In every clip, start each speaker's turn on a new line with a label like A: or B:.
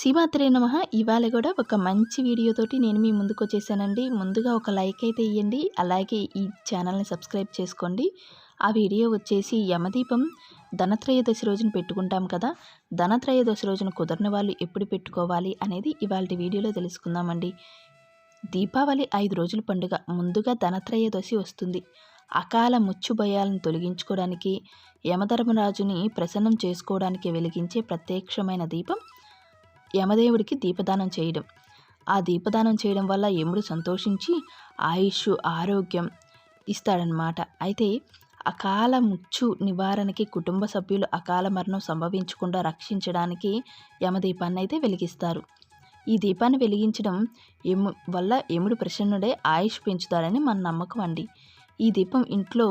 A: శివాత్రే నమ. ఇవాళ కూడా ఒక మంచి వీడియోతోటి నేను మీ ముందుకు వచ్చేసానండి ముందుగా ఒక లైక్ అయితే ఇవ్వండి అలాగే ఈ ఛానల్ని సబ్స్క్రైబ్ చేసుకోండి. ఆ వీడియో వచ్చేసి యమదీపం ధనత్రయోదశి రోజున పెట్టుకుంటాం కదా ధనత్రయోదశి రోజున కుదరని వాళ్ళు ఎప్పుడు పెట్టుకోవాలి అనేది ఇవాళ వీడియోలో తెలుసుకుందామండి. దీపావళి ఐదు రోజుల పండుగ. ముందుగా ధనత్రయోదశి వస్తుంది. అకాల ముచ్చు భయాలను తొలగించుకోవడానికి యమధర్మరాజుని ప్రసన్నం చేసుకోవడానికి వెలిగించే ప్రత్యక్షమైన దీపం యమదేవుడికి దీపదానం చేయడం. ఆ దీపదానం చేయడం వల్ల యముడు సంతోషించి ఆయుష్ ఆరోగ్యం ఇస్తాడనమాట అయితే అకాల ముచ్చు నివారణకి కుటుంబ సభ్యులు అకాల మరణం సంభవించకుండా రక్షించడానికి యమదీపాన్ని అయితే వెలిగిస్తారు. ఈ దీపాన్ని వెలిగించడం ఎము వల్ల యముడు ప్రసన్నుడే ఆయుష్ పెంచుతాడని మన నమ్మకం అండి. ఈ దీపం ఇంట్లో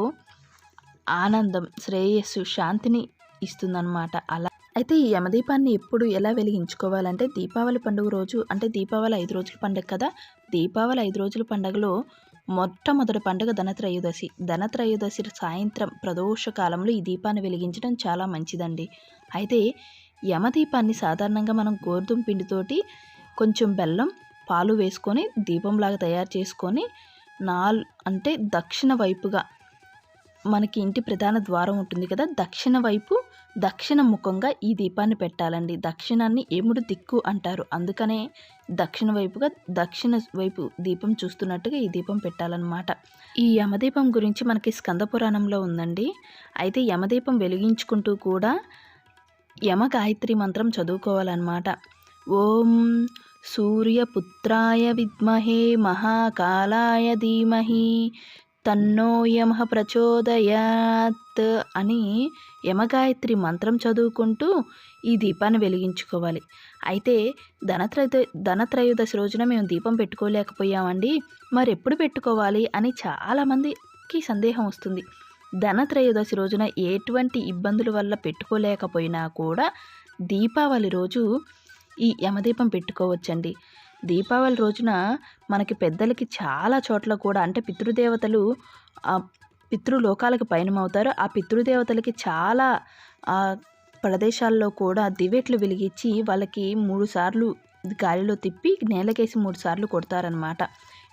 A: ఆనందం శ్రేయస్సు శాంతిని ఇస్తుందన్నమాట. అలా అయితే ఈ యమదీపాన్ని ఎప్పుడు ఎలా వెలిగించుకోవాలంటే దీపావళి పండుగ రోజు అంటే దీపావళి ఐదు రోజుల పండుగ కదా దీపావళి ఐదు రోజుల పండుగలో మొట్టమొదటి పండుగ ధనత్రయోదశి. ధనత్రయోదశి సాయంత్రం ప్రదోష కాలంలో ఈ దీపాన్ని వెలిగించడం చాలా మంచిదండి. అయితే యమదీపాన్ని సాధారణంగా మనం గోధుమ పిండితోటి కొంచెం బెల్లం పాలు వేసుకొని దీపంలాగా తయారు చేసుకొని నాల్ అంటే దక్షిణ వైపుగా మనకి ఇంటి ప్రధాన ద్వారం ఉంటుంది కదా దక్షిణ వైపు దక్షిణ ముఖంగా ఈ దీపాన్ని పెట్టాలండి. దక్షిణాన్ని ఏముడు దిక్కు అంటారు. అందుకనే దక్షిణ వైపుగా దక్షిణ వైపు దీపం చూస్తున్నట్టుగా ఈ దీపం పెట్టాలన్నమాట. ఈ యమదీపం గురించి మనకి స్కంద పురాణంలో ఉందండి. అయితే యమదీపం వెలిగించుకుంటూ కూడా యమ గాయత్రి మంత్రం చదువుకోవాలన్నమాట. ఓం సూర్యపుత్రాయ విద్మహే మహాకాలాయ ధీమహి తన్నో యమ ప్రచోదయాత్ అని యమగాయత్రి మంత్రం చదువుకుంటూ ఈ దీపాన్ని వెలిగించుకోవాలి. అయితే ధనత్రయో ధనత్రయోదశి రోజున మేము దీపం పెట్టుకోలేకపోయామండి. మరి ఎప్పుడు పెట్టుకోవాలి అని చాలామందికి సందేహం వస్తుంది. ధనత్రయోదశి రోజున ఎటువంటి ఇబ్బందుల వల్ల పెట్టుకోలేకపోయినా కూడా దీపావళి రోజు ఈ యమదీపం పెట్టుకోవచ్చండి. దీపావళి రోజున మనకి పెద్దలకి చాలా చోట్ల కూడా అంటే పితృదేవతలు పితృలోకాలకు పయనమవుతారు. ఆ పితృదేవతలకి చాలా ప్రదేశాల్లో కూడా దివెట్లు వెలిగించి వాళ్ళకి మూడు సార్లు గాలిలో తిప్పి నేలకేసి మూడు సార్లు కొడతారనమాట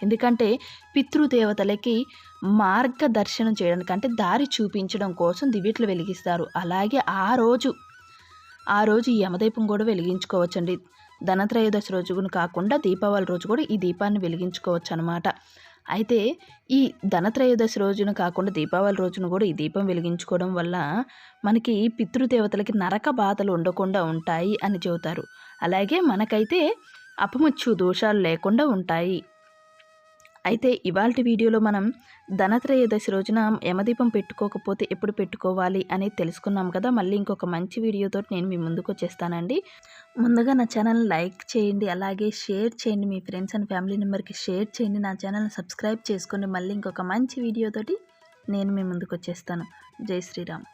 A: ఎందుకంటే పితృదేవతలకి మార్గదర్శనం చేయడానికి అంటే దారి చూపించడం కోసం దివ్యట్లు వెలిగిస్తారు. అలాగే ఆ రోజు ఆ రోజు యమదీపం కూడా వెలిగించుకోవచ్చండి. ధనత్రయోదశి రోజును కాకుండా దీపావళి రోజు కూడా ఈ దీపాన్ని వెలిగించుకోవచ్చు అనమాట అయితే ఈ ధనత్రయోదశి రోజున కాకుండా దీపావళి రోజున కూడా ఈ దీపం వెలిగించుకోవడం వల్ల మనకి పితృదేవతలకి నరక బాధలు ఉండకుండా ఉంటాయి అని చెబుతారు. అలాగే మనకైతే అపముచ్చు దోషాలు లేకుండా ఉంటాయి. అయితే ఇవాళ వీడియోలో మనం ధనత్రయోదశి రోజున యమదీపం పెట్టుకోకపోతే ఎప్పుడు పెట్టుకోవాలి అనేది తెలుసుకున్నాం కదా. మళ్ళీ ఇంకొక మంచి వీడియోతో నేను మీ ముందుకు వచ్చేస్తానండి. ముందుగా నా ఛానల్ లైక్ చేయండి అలాగే షేర్ చేయండి మీ ఫ్రెండ్స్ అండ్ ఫ్యామిలీ మెంబర్కి షేర్ చేయండి నా ఛానల్ని సబ్స్క్రైబ్ చేసుకోండి. మళ్ళీ ఇంకొక మంచి వీడియోతోటి నేను మీ ముందుకు వచ్చేస్తాను. జై శ్రీరామ్.